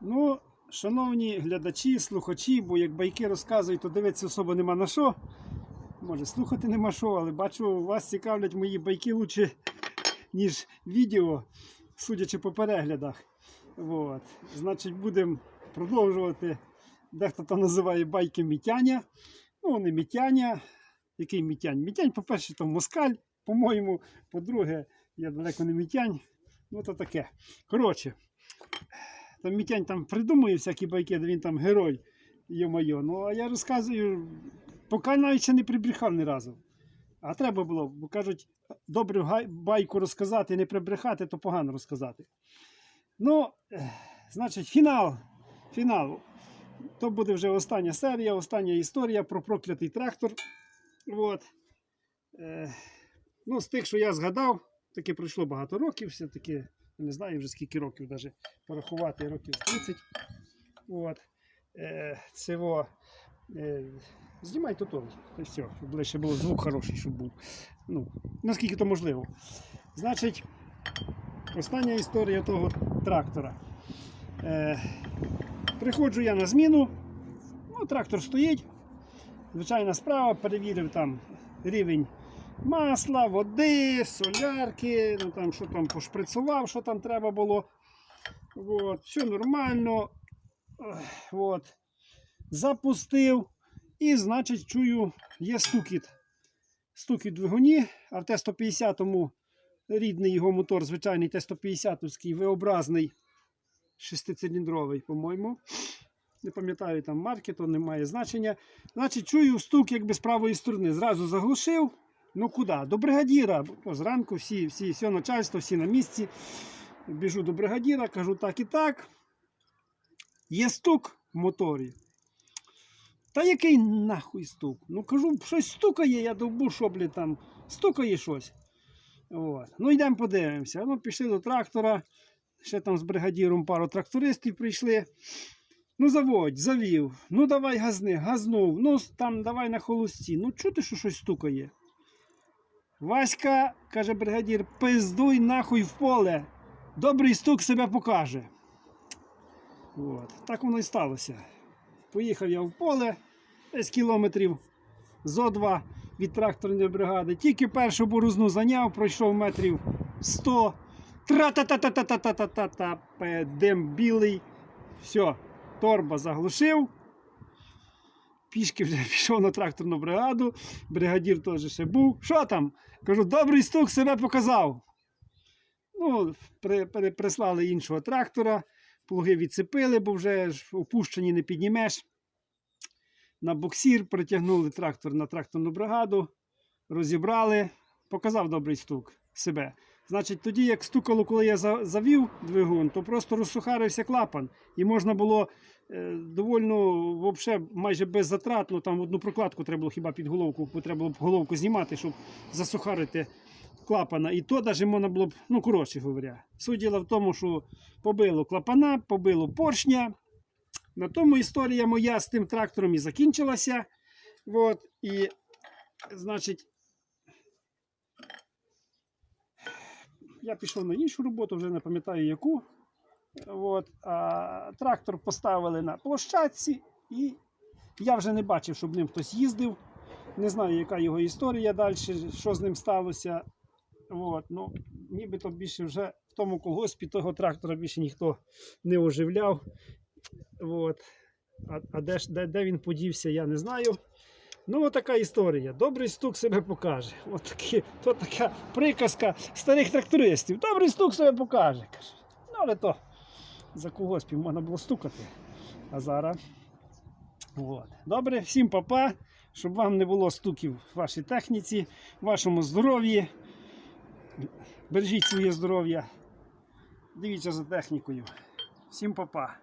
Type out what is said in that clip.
Ну, шановні глядачі, слухачі, бо як байки розказують, то дивитися особо нема на що. Може, слухати нема що, але бачу, вас цікавлять мої байки лучше, ніж відео, судячи по переглядах. От. Значить, будемо продовжувати. Дехто то називає байки мітяня. Ну, не мітяня. Який мітянь? Мітянь, по-перше, то москаль, по-моєму. По-друге, я далеко не мітянь. Ну, то таке. Коротше, там Мітянь там придумує всякі байки, де він там герой, йо-моє. Ну, а я розказую, поки навіть ще не прибрехав ні разу. А треба було, бо кажуть, добру байку розказати, не прибрехати, то погано розказати. Ну, значить, фінал. Фінал. То буде вже остання серія, остання історія про проклятий трактор. От. Ну, з тих, що я згадав, таки пройшло багато років, все-таки не знаю вже скільки років, навіть порахувати років 30. От. Е, во, е, знімай то, все, щоб ближче було звук хороший, щоб був. Ну, наскільки то можливо. Значить, остання історія того трактора. Е, приходжу я на зміну, ну, трактор стоїть. Звичайна справа, перевірив там рівень масла, води, солярки, ну там що там пошприцував, що там треба було. От, все нормально. От. Запустив. І, значить, чую, є стукіт. Стукіт двигуні, а в Т-150 рідний його мотор, звичайний Т-150 V-образний, шестициліндровий, по-моєму. Не пам'ятаю там марки, то не має значення. Значить, чую стук якби з правої сторони. Зразу заглушив. Ну куди? До бригадіра. Зранку всі, всі, все начальство, всі на місці. Біжу до бригадіра, кажу так і так. Є стук в моторі. Та який нахуй стук? Ну кажу, щось стукає, я довбу, що, блін, там стукає щось. От. Ну йдемо подивимося. Ну, пішли до трактора. Ще там з бригадіром пару трактористів прийшли. Ну, заводь, завів. Ну, давай газни, газнув. Ну, там давай на холості. Ну, чути, що щось стукає. Васька, каже бригадір, пиздуй нахуй в поле. Добрий стук себе покаже. От. Так воно і сталося. Поїхав я в поле десь кілометрів зо два від тракторної бригади. Тільки першу борозну зайняв, пройшов метрів 100. Тра-та-та-та-та-та-та-та-та. Дим білий. Все, торба заглушив. Пішки вже пішов на тракторну бригаду. Бригадір теж ще був. Що там? Кажу, добрий стук себе показав. Ну, при, при, прислали іншого трактора, плуги відцепили, бо вже ж опущені не піднімеш. На буксір притягнули трактор на тракторну бригаду, розібрали, показав добрий стук себе. Значить, тоді, як стукало, коли я завів двигун, то просто розсухарився клапан, і можна було е, довольно вообще, майже беззатратно, там одну прокладку треба було хіба під головку, бо треба було б головку знімати, щоб засухарити клапана. І то навіть можна було б, ну коротше говоря. Суть діла в тому, що побило клапана, побило поршня. На тому історія моя з тим трактором і закінчилася. От, і, значить, я пішов на іншу роботу, вже не пам'ятаю яку. От, а трактор поставили на площадці, і я вже не бачив, щоб ним хтось їздив. Не знаю, яка його історія далі, що з ним сталося. От, ну, нібито більше вже в тому колгоспі того трактора більше ніхто не оживляв. От. А, а де, де, де він подівся, я не знаю. Ну, от така історія. Добрий стук себе покаже. От такі, то така приказка старих трактористів. Добрий стук себе покаже. Каже. Ну, але то за колгоспів можна було стукати. А зараз. От. Добре, всім папа, щоб вам не було стуків в вашій техніці, вашому здоров'ї. Бережіть своє здоров'я. Дивіться за технікою. Всім папа.